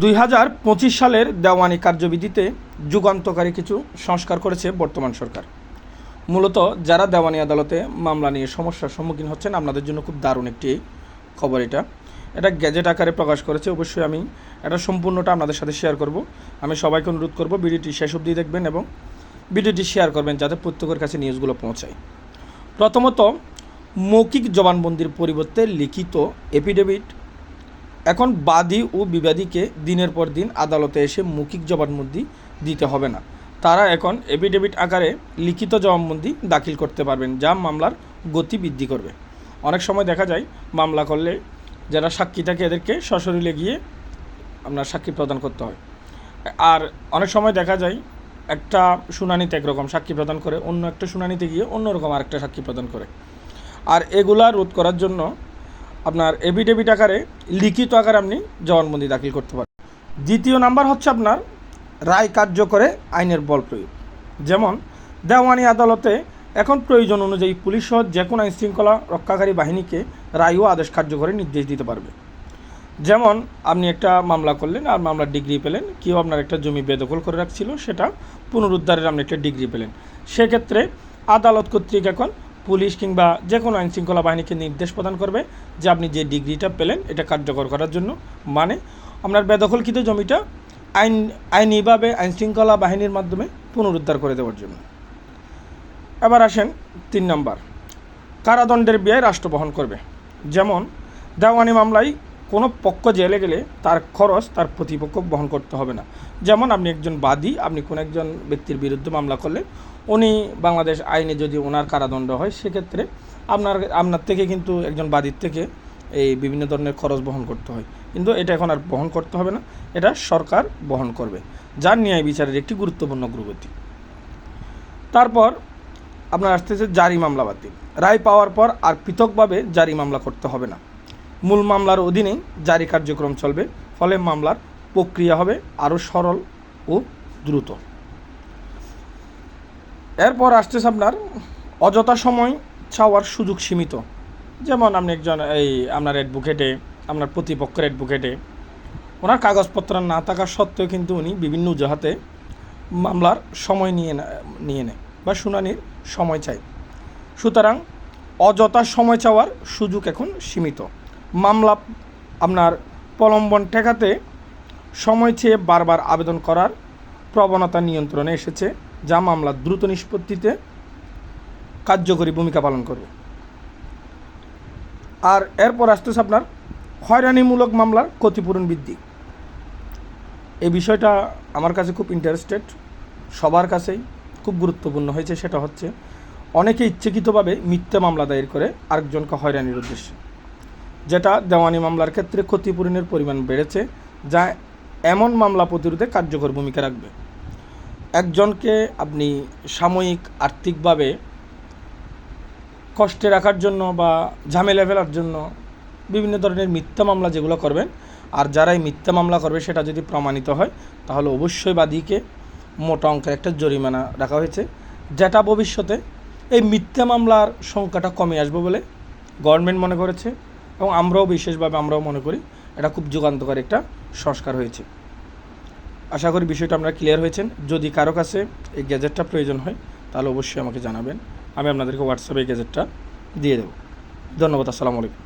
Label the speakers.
Speaker 1: দুই হাজার পঁচিশ সালের দেওয়ানি কার্যবিধিতে যুগান্তকারী কিছু সংস্কার করেছে বর্তমান সরকার। মূলত যারা দেওয়ানি আদালতে মামলা নিয়ে সমস্যার সম্মুখীন হচ্ছেন, আপনাদের জন্য খুব দারুণ একটি খবর এটা। এটা গ্যাজেট আকারে প্রকাশ করেছে, অবশ্যই আমি এটা সম্পূর্ণটা আপনাদের সাথে শেয়ার করব। আমি সবাইকে অনুরোধ করব, ভিডিওটি শেষ অবধি দেখবেন এবং ভিডিওটি শেয়ার করবেন যাতে প্রত্যেকের কাছে নিউজগুলো পৌঁছায়। প্রথমত, মৌখিক জবানবন্দির পরিবর্তে লিখিত এপিডেভিট এখন বাদী ও বিবাদীকে দিনের পর দিন আদালতে এসে মৌখিক জবানবন্দি দিতে হবে না। তারা এখন এফিডেভিট আকারে লিখিত জবানবন্দি দাখিল করতে পারবেন, যা মামলার গতি বৃদ্ধি করবে। অনেক সময় দেখা যায়, মামলা করলে যারা সাক্ষী থাকে এদেরকে সশরীরে গিয়ে আপনার সাক্ষী প্রদান করতে হয়। আর অনেক সময় দেখা যায়, একটা শুনানিতে একরকম সাক্ষী প্রদান করে, অন্য একটা শুনানিতে গিয়ে অন্যরকম আরেকটা সাক্ষী প্রদান করে। আর এগুলা রোধ করার জন্য আপনার এফিডেভিট আকারে, লিখিত আকারে আপনি জবানবন্দি দাখিল করতে পারেন। দ্বিতীয় নাম্বার হচ্ছে আপনার রায় কার্যকরে আইনের বল প্রয়োগ। যেমন, দেওয়ানি আদালতে এখন প্রয়োজন অনুযায়ী পুলিশ সহ যে কোনো আইন শৃঙ্খলা রক্ষাকারী বাহিনীকে রায় ও আদেশ কার্যকরে নির্দেশ দিতে পারবে। যেমন, আপনি একটা মামলা করলেন আর মামলার ডিগ্রি পেলেন, কেউ আপনার একটা জমি বেদখল করে রাখছিল, সেটা পুনরুদ্ধারের আপনি একটা ডিগ্রি পেলেন। সেক্ষেত্রে আদালত কর্তৃক এখন পুলিশ কিংবা যে কোনো আইনশৃঙ্খলা বাহিনীকে নির্দেশ প্রদান করবে যে আপনি যে ডিগ্রিটা পেলেন এটা কার্যকর করার জন্য। মানে আপনার বেদখলকৃত জমিটা আইন, আইনিভাবে আইনশৃঙ্খলা বাহিনীর মাধ্যমে পুনরুদ্ধার করে দেওয়ার জন্য। এবার আসেন তিন নম্বর। কারাদণ্ডের ব্যয় রাষ্ট্র বহন করবে। যেমন দেওয়ানি মামলায় কোনো পক্ষ জেলে গেলে তার খরচ তার প্রতিপক্ষ বহন করতে হবে না। যেমন আপনি একজন বাদী, আপনি কোনো একজন ব্যক্তির বিরুদ্ধে মামলা করলে উনি বাংলাদেশ আইনে যদি ওনার কারাদণ্ড হয়, সেক্ষেত্রে আপনার আপনার থেকে কিন্তু একজন বাদীর থেকে এই বিভিন্ন ধরনের খরচ বহন করতে হয়। কিন্তু এটা এখন আর বহন করতে হবে না, এটা সরকার বহন করবে। যার ন্যায় বিচারের একটি গুরুত্বপূর্ণ অগ্রগতি তারপর আপনার আসতেছে জারি মামলা বাতিল। রায় পাওয়ার পর আর পৃথকভাবে জারি মামলা করতে হবে না। মূল মামলার অধীনে জারি কার্যক্রম চলবে, ফলে মামলার প্রক্রিয়া হবে আরও সরল ও দ্রুত। এরপর আসতেছে আপনার অযথা সময় চাওয়ার সুযোগ সীমিত। যেমন আপনি একজন, এই আপনার অ্যাডভোকেটে আপনার প্রতিপক্ষের অ্যাডভোকেটে ওনার কাগজপত্র না থাকা সত্ত্বেও কিন্তু উনি বিভিন্ন অজুহাতে মামলার সময় নিয়ে নিয়ে নেয় বা শুনানির সময় চাই সুতরাং অযথা সময় চাওয়ার সুযোগ এখন সীমিত। মামলা আপনার প্রলম্বন ঠেকাতে সময় চেয়ে বারবার আবেদন করার প্রবণতা নিয়ন্ত্রণে এসেছে, যা মামলা দ্রুত নিষ্পত্তিতে কার্যকরী ভূমিকা পালন করবে। আর এরপর আসতেছে আপনার হয়রানিমূলক মামলার ক্ষতিপূরণ বৃদ্ধি। এই বিষয়টা আমার কাছে খুব ইন্টারেস্টেড সবার কাছেই খুব গুরুত্বপূর্ণ হয়েছে, সেটা হচ্ছে অনেকে ইচ্ছাকৃতভাবে মিথ্যা মামলা দায়ের করে আরেকজনকে হয়রানির উদ্দেশ্যে। যেটা দেওয়ানি মামলার ক্ষেত্রে ক্ষতিপূরণের পরিমাণ বেড়েছে, যা এমন মামলা প্রতিরোধে কার্যকর ভূমিকা রাখবে। একজনকে আপনি সাময়িক আর্থিকভাবে কষ্টে রাখার জন্য বা ঝামেলা ফেলার জন্য বিভিন্ন ধরনের মিথ্যা মামলা যেগুলো করবেন, আর যারাই মিথ্যা মামলা করবে সেটা যদি প্রমাণিত হয়, তাহলে অবশ্যই বাদীকে মোটা অঙ্কের একটা জরিমানা রাখা হয়েছে, যেটা ভবিষ্যতে এই মিথ্যা মামলার সংখ্যাটা কমে আসবে বলে গভর্নমেন্ট মনে করেছে। এবং আমরাও বিশেষভাবে আমরাও মনে করি এটা খুব যুগান্তকারী একটা সংস্কার হয়েছে। আশা করি বিষয়টা আপনারা ক্লিয়ার হয়েছেন। যদি কারও কাছে এই গ্যাজেটটা প্রয়োজন হয়, তাহলে অবশ্যই আমাকে জানাবেন। আমি আপনাদেরকে হোয়াটসঅ্যাপে এই গ্যাজেটটা দিয়ে দেবো। ধন্যবাদ, আসসালামু আলাইকুম।